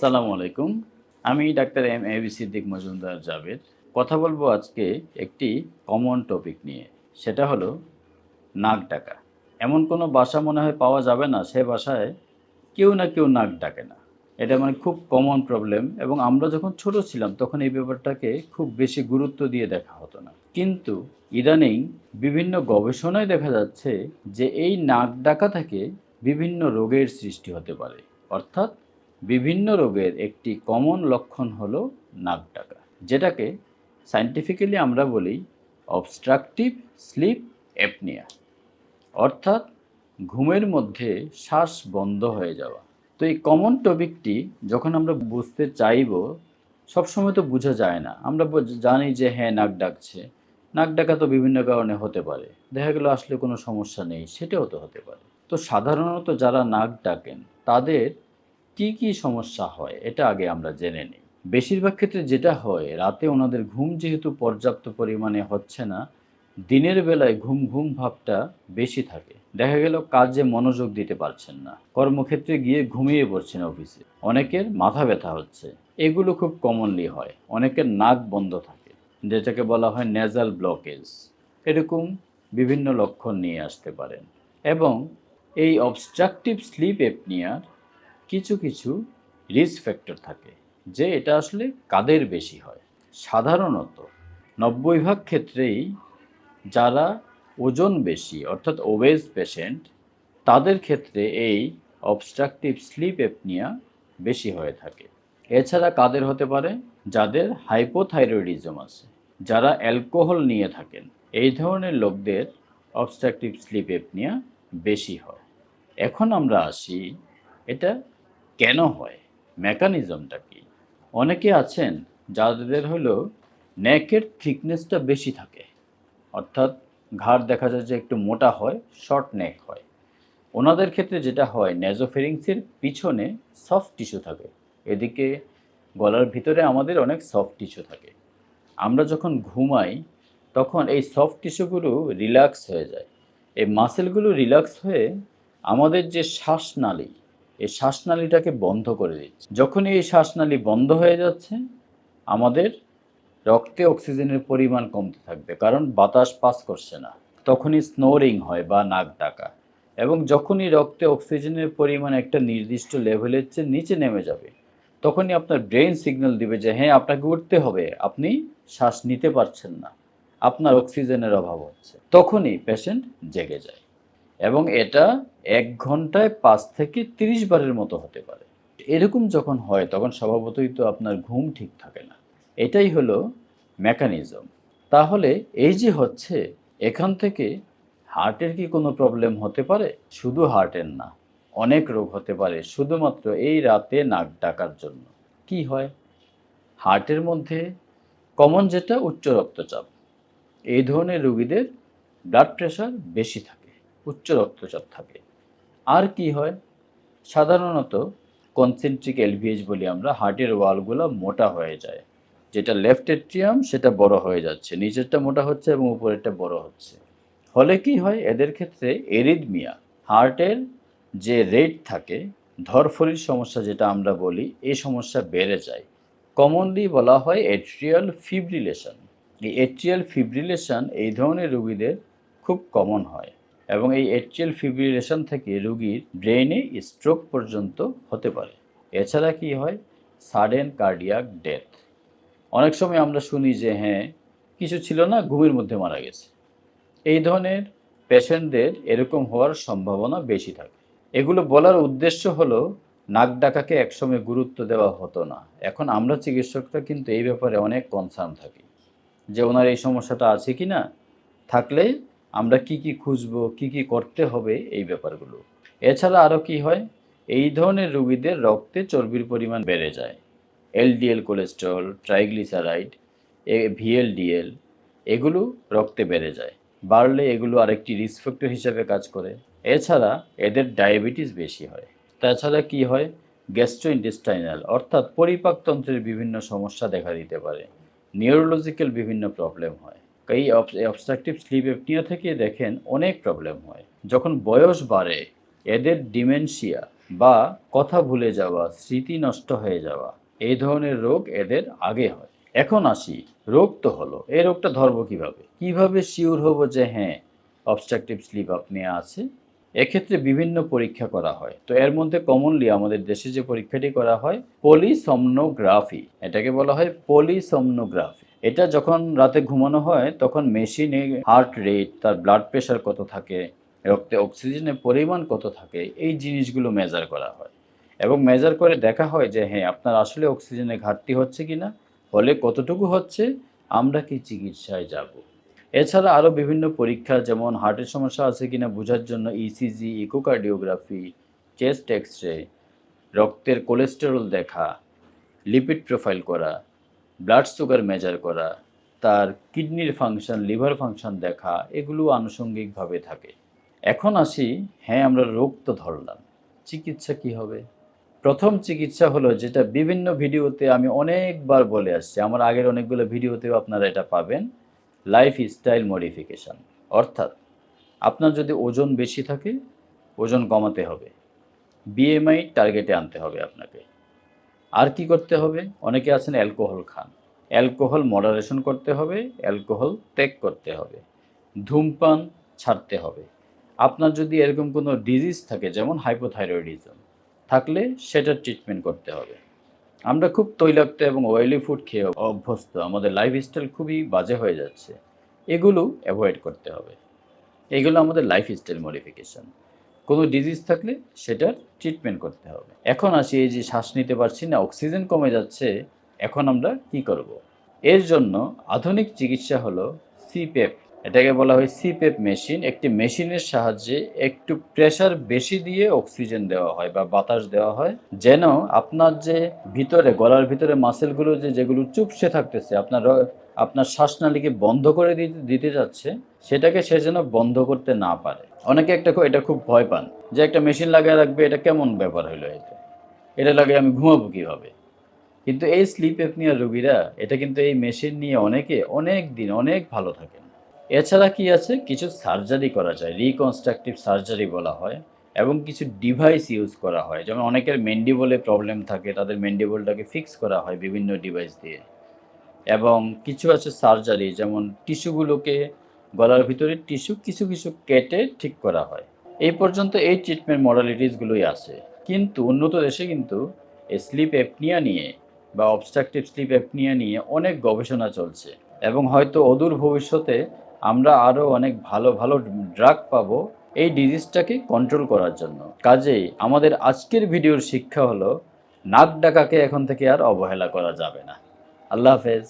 আসসালামু আলাইকুম। আমি doctor M A B Siddique Majumdar Javed কথা বলব আজকে একটি কমন টপিক নিয়ে। সেটা হলো নাক ডাকা। এমন কোনো বাসা মনে হয় পাওয়া যাবে না, সে বাসায় কেউ না কেউ নাক ডাকে না। এটা মানে খুব কমন প্রবলেম এবং আমরা যখন ছোট ছিলাম তখন এই ব্যাপারটাকে খুব বেশি গুরুত্ব দিয়ে দেখা হতো না। কিন্তু ইদানিং বিভিন্ন গবেষণায় দেখা যাচ্ছে যে এই নাক ডাকা থেকে বিভিন্ন রোগের সৃষ্টি হতে পারে। অর্থাৎ বিভিন্ন রোগের একটি কমন লক্ষণ হল নাক ডাকা যেটাকে সায়েন্টিফিক্যালি আমরা বলি অবস্ট্রাকটিভ স্লিপ অ্যাপনিয়া অর্থাৎ ঘুমের মধ্যে শ্বাস বন্ধ হয়ে যাওয়া। তো এই কমন টপিকটি যখন আমরা বুঝতে চাইব, সবসময় তো বোঝা যায় না। আমরা জানি যে হ্যাঁ নাক ডাকছে। নাক ডাকা তো বিভিন্ন কারণে হতে পারে। দেখা গেলো আসলে কোনো সমস্যা নেই, সেটাও তো হতে পারে। তো সাধারণত যারা নাক ডাকেন, তাদের কি কি সমস্যা হয়, এটা আগে আমরা জেনে নিই। বেশিরভাগ ক্ষেত্রে যেটা হয়, রাতে ওনাদের ঘুম যেহেতু পর্যাপ্ত পরিমাণে হচ্ছে না, দিনের বেলায় ঘুম ঘুম ভাবটা বেশি থাকে। দেখা গেল কাজে মনোযোগ দিতে পারছেন না, কর্মক্ষেত্রে গিয়ে ঘুমিয়ে পড়ছেন অফিসে। অনেকের মাথা ব্যথা হচ্ছে, এগুলো খুব কমনলি হয়, অনেকের নাক বন্ধ থাকে, যেটাকে বলা হয় নেজাল ব্লকেজ এরকম বিভিন্ন লক্ষণ নিয়ে আসতে পারেন। এবং এই অবস্ট্রাকটিভ স্লিপ এপনিয়ার কিছু কিছু রিস্ক ফ্যাক্টর থাকে, যে এটা আসলে কাদের বেশি হয়? সাধারণত নব্বই ভাগ ক্ষেত্রেই যারা ওজন বেশি, অর্থাৎ ওবেজ পেশেন্ট তাদের ক্ষেত্রে এই অবস্ট্রাকটিভ স্লিপ এপনিয়া বেশি হয়ে থাকে। এছাড়া কাদের হতে পারে? যাদের হাইপোথাইরয়েডিজম আছে, যারা অ্যালকোহল নিয়ে থাকেন, এই ধরনের লোকদের অবস্ট্রাকটিভ স্লিপ এপনিয়া বেশি হয়। এখন আমরা আসি, এটা কেন হয়? মেকানিজমটা কি? অনেকে আছেন যাদের হলো নেকের থিকনেসটা বেশি থাকে। অর্থাৎ ঘাড় দেখা যায় যে একটু মোটা হয় শর্ট নেক হয়। ওনাদের ক্ষেত্রে যেটা হয় নেজোফেরিংসের পিছনে সফট টিস্যু থাকে। এদিকে গলার ভিতরে আমাদের অনেক সফট টিস্যু থাকে। আমরা যখন ঘুমাই, তখন এই সফট টিস্যুগুলো রিল্যাক্স হয়ে যায়। এই মাসেলগুলো রিল্যাক্স হয়ে আমাদের যে শ্বাসনালী এই শ্বাসনালীটাকে বন্ধ করে দিচ্ছে। যখনই এই শ্বাসনালী বন্ধ হয়ে যাচ্ছে, আমাদের রক্তে অক্সিজেনের পরিমাণ কমতে থাকবে, কারণ বাতাস পাস করছে না। তখনই স্নোরিং হয় বা নাক ডাকা। এবং যখনই রক্তে অক্সিজেনের পরিমাণ একটা নির্দিষ্ট লেভেলের চেয়ে নিচে নেমে যাবে, তখনই আপনার ব্রেন সিগন্যাল দিবে যে হ্যাঁ আপনাকে উঠতে হবে। আপনি শ্বাস নিতে পারছেন না। আপনার অক্সিজেনের অভাব হচ্ছে। তখনই পেশেন্ট জেগে যায়। এবং এটা এক ঘন্টায় পাঁচ থেকে তিরিশ বারের মতো হতে পারে। এরকম যখন হয়, তখন স্বভাবতই তো আপনার ঘুম ঠিক থাকে না। এটাই হলো মেকানিজম তাহলে এই যে হচ্ছে, এখান থেকে হার্টের কি কোনো প্রবলেম হতে পারে? শুধু হার্টের না, অনেক রোগ হতে পারে, শুধুমাত্র এই রাতে নাক ডাকার জন্য। কি হয়? হার্টের মধ্যে কমন যেটা, উচ্চ রক্তচাপ। এই ধরনের রোগীদের ব্লাড প্রেশার বেশি থাকে। উচ্চ রক্তচাপ থাকে। আর কি হয়? সাধারণত কনসেন্ট্রিক এলভিএইচ বলি আমরা হার্টের ওয়ালগুলো মোটা হয়ে যায়। যেটা লেফট এট্রিয়াম সেটা বড় হয়ে যাচ্ছে। নিচেরটা মোটা হচ্ছে এবং উপরেরটা বড় হচ্ছে। ফলে কি হয়? এদের ক্ষেত্রে এরিদমিয়া হার্টের যে রেট থাকে, ধরফরির সমস্যা যেটা আমরা বলি, এই সমস্যা বেড়ে যায়। কমনলি বলা হয় এট্রিয়াল ফিব্রিলেশন এই এট্রিয়াল ফিব্রিলেশন এই ধরনের রোগীদের খুব কমন হয়। এবং এই এট্রিয়াল ফিব্রিলেশন থেকে রোগীর ব্রেনে স্ট্রোক পর্যন্ত হতে পারে। এছাড়া কি হয়? সাডেন কার্ডিয়াক ডেথ অনেক সময় আমরা শুনি যে হ্যাঁ কিছু ছিল না, ঘুমের মধ্যে মারা গেছে। এই ধরনের পেশেন্টদের এরকম হওয়ার সম্ভাবনা বেশি থাকে। এগুলো বলার উদ্দেশ্য হলো, নাক ডাকাকে একসময় গুরুত্ব দেওয়া হতো না। এখন আমরা চিকিৎসকরা কিন্তু এই ব্যাপারে অনেক কনসার্ন থাকি। যে, ওনার এই সমস্যাটা আছে কি না থাকলে আমরা কি কি খুঁজব, কি কি করতে হবে এই ব্যাপারগুলো। এছাড়া আরও কি হয়? এই ধরনের রোগীদের রক্তে চর্বির পরিমাণ বেড়ে যায়। এলডিএল কোলেস্ট্রল, ট্রাইগ্লিসারাইড, এ, ভিএলডিএল, এগুলো রক্তে বেড়ে যায়। বাড়লে এগুলো আরেকটি রিস্ক হিসেবে কাজ করে। এছাড়া এদের ডায়াবেটিস বেশি হয়। তাছাড়া কি হয়? গ্যাস্ট্রোইন্টেস্টাইনাল অর্থাৎ পরিপাকতন্ত্রের বিভিন্ন সমস্যা দেখা দিতে পারে। নিউরোলজিক্যাল বিভিন্ন প্রবলেম হয়। এই অবস্ট্রাকটিভ স্লিপ এপনিয়া থেকে দেখেন অনেক প্রবলেম হয়। যখন বয়স বাড়ে, এদের ডিমেনশিয়া বা কথা ভুলে যাওয়া, স্মৃতি নষ্ট হয়ে যাওয়া, এই ধরনের রোগ এদের আগে হয়। এখন আসি, রোগ তো হলো, এই রোগটা ধরবো কীভাবে? কীভাবে শিওর হব যে হ্যাঁ অবস্ট্রাকটিভ স্লিপ আপনিয়া আছে এক্ষেত্রে বিভিন্ন পরীক্ষা করা হয়। তো এর মধ্যে কমনলি আমাদের দেশে যে পরীক্ষাটি করা হয় পলিসমনোগ্রাফি এটাকে বলা হয় পলিসমনোগ্রাফি এটা যখন রাতে ঘুমানো হয়, তখন মেশিনে হার্ট রেট তার ব্লাড প্রেশার কত থাকে, রক্তে অক্সিজেনের পরিমাণ কত থাকে, এই জিনিসগুলো মেজার করা হয়। এবং মেজার করে দেখা হয় যে হ্যাঁ আপনার আসলে অক্সিজেনের ঘাটতি হচ্ছে কি না হলে কতটুকু হচ্ছে, আমরা কি চিকিৎসায় যাব। এছাড়া আরও বিভিন্ন পরীক্ষা, যেমন হার্টের সমস্যা আছে কিনা বোঝার জন্য ECG echocardiography chest X ray রক্তের কোলেস্টেরল দেখা লিপিড প্রোফাইল করা ব্লাড সুগার মেজার করা, তার কিডনির ফাংশন লিভার ফাংশন দেখা, এগুলো আনুষঙ্গিকভাবে থাকে। এখন আসি হ্যাঁ আমরা রোগ তো ধরলাম, চিকিৎসা কি হবে? প্রথম চিকিৎসা হলো যেটা বিভিন্ন ভিডিওতে আমি অনেকবার বলে আসছি, আমার আগের অনেকগুলো ভিডিওতেও আপনারা এটা পাবেন লাইফ স্টাইল মডিফিকেশান অর্থাৎ, আপনার যদি ওজন বেশি থাকে, ওজন কমাতে হবে বিএমআই টার্গেটে আনতে হবে আপনাকে। আর কি করতে হবে? অনেকে আছেন অ্যালকোহল খান। অ্যালকোহল মডারেশন করতে হবে, অ্যালকোহল ত্যাগ করতে হবে। ধূমপান ছাড়তে হবে। আপনার যদি এরকম কোনো ডিজিজ থাকে, যেমন হাইপোথাইরয়েডিজম থাকলে সেটার ট্রিটমেন্ট করতে হবে। আমরা খুব তৈলাক্ত এবং অয়েলি ফুড খেয়ে অভ্যস্ত। আমাদের লাইফস্টাইল খুবই বাজে হয়ে যাচ্ছে। এগুলো অ্যাভয়েড করতে হবে। এগুলো আমাদের লাইফস্টাইল মডিফিকেশন কোনো ডিজিজ থাকলে সেটার ট্রিটমেন্ট করতে হবে এখন আসি এই যে শ্বাস নিতে পারছি না অক্সিজেন কমে যাচ্ছে, এখন আমরা কি করব। এর জন্য আধুনিক চিকিৎসা হলো সিপেপ এটাকে বলা হয় সিপেপ মেশিন একটি মেশিনের সাহায্যে একটু প্রেশার বেশি দিয়ে অক্সিজেন দেওয়া হয় বা বাতাস দেওয়া হয়, যেন আপনার যে ভিতরে, গলার ভিতরে মাসেলগুলো যে, যেগুলো চুপসে থাকতেছে, আপনার আপনার শ্বাসনালীকে বন্ধ করে দিতে দিতে যাচ্ছে, সেটাকে সে যেন বন্ধ করতে না পারে। অনেকে একটা এটা খুব ভয় পান যে একটা মেশিন লাগিয়ে রাখবে, এটা কেমন ব্যাপার হলো এটা এটা লাগে আমি ঘুমাবো কীভাবে? কিন্তু এই স্লিপ অ্যাপনিয়া রোগীরা, এটা কিন্তু এই মেশিন নিয়ে অনেকে অনেক দিন অনেক ভালো থাকেন। এছাড়া কি আছে? কিছু সার্জারি করা যায় রিকনস্ট্রাকটিভ সার্জারি বলা হয়, এবং কিছু ডিভাইস ইউজ করা হয়। যেমন অনেকের মেন্ডিবলে প্রবলেম থাকে, তাদের মেন্ডিবলটাকে ফিক্স করা হয় বিভিন্ন ডিভাইস দিয়ে। এবং কিছু আছে সার্জারি, যেমন টিস্যুগুলোকে গলার ভিতরে টিস্যু কিছু কিছু কেটে ঠিক করা হয়। এই পর্যন্ত এই ট্রিটমেন্ট মডালিটিসগুলোই আছে। কিন্তু উন্নত দেশে কিন্তু স্লিপ অ্যাপনিয়া নিয়ে বা অবস্ট্রাকটিভ স্লিপ অ্যাপনিয়া নিয়ে অনেক গবেষণা চলছে এবং হয়তো অদূর ভবিষ্যতে আমরা আরও অনেক ভালো ভালো ড্রাগ পাবো এই ডিজিজটাকে কন্ট্রোল করার জন্য। কাজেই আমাদের আজকের ভিডিওর শিক্ষা হলো, নাক ডাকাকে এখন থেকে আর অবহেলা করা যাবে না। আল্লাহ হাফেজ